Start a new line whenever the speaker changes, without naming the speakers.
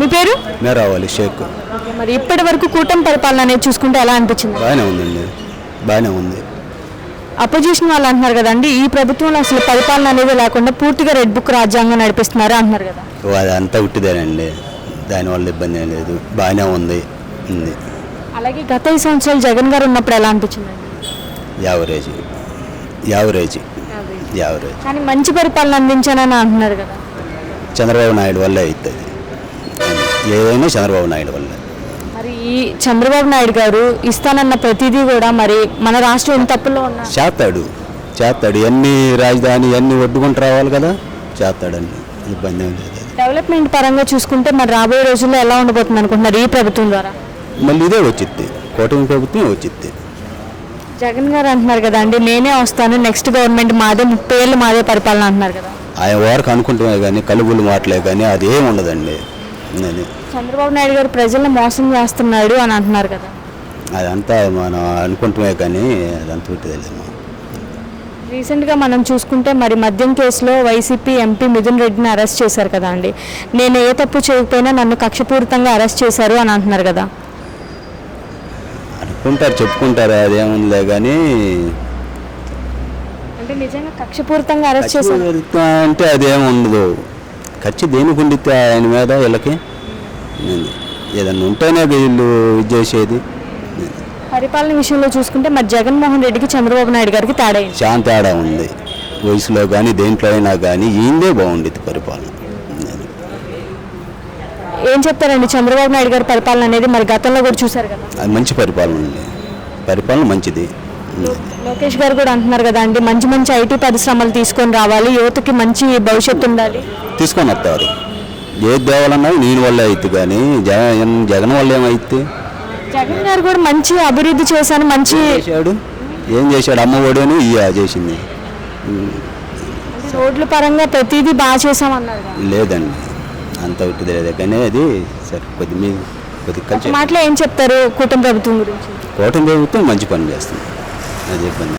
మీ పేరు?
మేరావాలి షేక్.
మరి ఇప్పటి వరకు కూటమి పరిపాలన అనేది చూసుకుంటే ఎలా అనిపించింది?
బాగానే ఉందండి. బాగానే ఉంది.
అపోజిషన్ వాళ్ళు అంటున్నారు కదండి ఈ ప్రభుత్వంలో అసలు పరిపాలన అనేది లేకుండా పూర్తిగా రెడ్ బుక్ రాజ్యాంగం నడిపిస్తున్నారు అంటున్నారు కదా.
ఓ, అది అంతా ఉట్టిదేనండి. దానివల్ల ఇబ్బంది ఏం లేదు. బాగానే ఉంది. ఉంది.
అలాగే గత ఐదు సంవత్సరాలు జగన్ గారు ఉన్నప్పుడు ఎలా అనిపించింది?
యావరేజ్. యావరేజ్. యావరేజ్.
కానీ మంచి పరిపాలన అందించానని అంటున్నారు కదా.
చంద్రబాబు నాయుడు వల్లే అవుతుంది. ఏదైనా చంద్రబాబు నాయుడు వల్ల.
మరి ఈ చంద్రబాబు నాయుడు గారు ఇస్తానన్న ప్రతిదీ కూడా మరి మన రాష్ట్రం ఎంత తప్పులో ఉన్నా?
చేస్తాడు. చేస్తాడు. ఎన్ని రాజధాని ఎన్ని ఒడ్డుకుంటూ రావాలి కదా? చేస్తాడండి. ఇబ్బంది ఏం లేదు.
డెవలప్మెంట్ పరంగా చూసుకుంటే మరి రాబోయే రోజుల్లో ఎలా ఉండబోతుంది అనుకుంటున్నారు ఈ ప్రభుత్వం ద్వారా?
మళ్ళీ ఇదే వచ్చిద్ది. కూటమి ప్రభుత్వం వచ్చిద్ది.
జగన్ గారు అంటున్నారు కదా అండి నేనే వస్తాను నెక్స్ట్ గవర్నమెంట్ మాదే ముప్పై ఏళ్ళు మాదే పరిపాలన అంటున్నారు కదా.
ఆయన వరకు అనుకుంటుమే కానీ కలుగులు మాటలే కానీ అది ఏమి ఉండదండి. అది
చంద్రబాబు నాయుడు గారు ప్రజల్ని మోసం చేస్తున్నాడు అని అంటున్నారు కదా.
అదంతా మనం అనుకుంటుమే కానీ అదంతా తెలియదు
రీసెంట్గా మనం చూసుకుంటే మరి మద్యం కేసులో వైసీపీ ఎంపీ మిథున్ రెడ్డిని అరెస్ట్ చేశారు కదా అండి. నేను ఏ తప్పు చేయకపోయినా నన్ను కక్షపూరితంగా అరెస్ట్ చేశారు అని అంటున్నారు కదా.
అనుకుంటారు చెప్పుకుంటారు అదేముందిలే కానీ
అంటే నిజంగా కక్షపూరితంగా అరెస్ట్ చేశారు.
అంటే అదేమి ఉండదు. ఖర్చు దేనికి ఉండితే ఆయన మీద వీళ్ళకి? ఏదన్నా ఉంటేనే వీళ్ళు ఇది చేసేది.
పరిపాలన విషయంలో చూసుకుంటే మరి జగన్మోహన్ రెడ్డికి చంద్రబాబు నాయుడు గారికి తేడా?
చాలా తేడా ఉంది. వయసులో కానీ దేంట్లో అయినా కానీ ఈయనదే బాగుండేది పరిపాలన.
ఏం చెప్తారండి? చంద్రబాబు నాయుడు గారి పరిపాలన అనేది మరి గతంలో కూడా చూశారు కదా?
అది మంచి పరిపాలన ఉంది. పరిపాలన మంచిది.
లోకేష్ గారు కూడా అంటున్నారు కదా అండి మంచి మంచి ఐటీ పరిశ్రమలు తీసుకొని రావాలి యువతకి మంచి భవిష్యత్తు ఉండాలి.
తీసుకొని వస్తారు. ఏది తేవాలన్నా నేను వల్ల అయితే కానీ జగన్ జగన్ వల్ల ఏమైతే
జగన్ గారు కూడా మంచి అభివృద్ధి చేశాను మంచి
చేశాడు? ఏం చేశాడు? అమ్మ ఒడేను ఇయ్య చేసింది.
రోడ్ల పరంగా ప్రతిదీ బాగా చేశామన్నారు కదా.
లేదండి. అంత ఉట్టిది లేదు కానీ అది సరే కొద్ది మీ కొద్ది
మాటలో ఏం చెప్తారు కూటమి ప్రభుత్వం గురించి?
కూటమి ప్రభుత్వం మంచి పని చేస్తుంది. అది ఇబ్బంది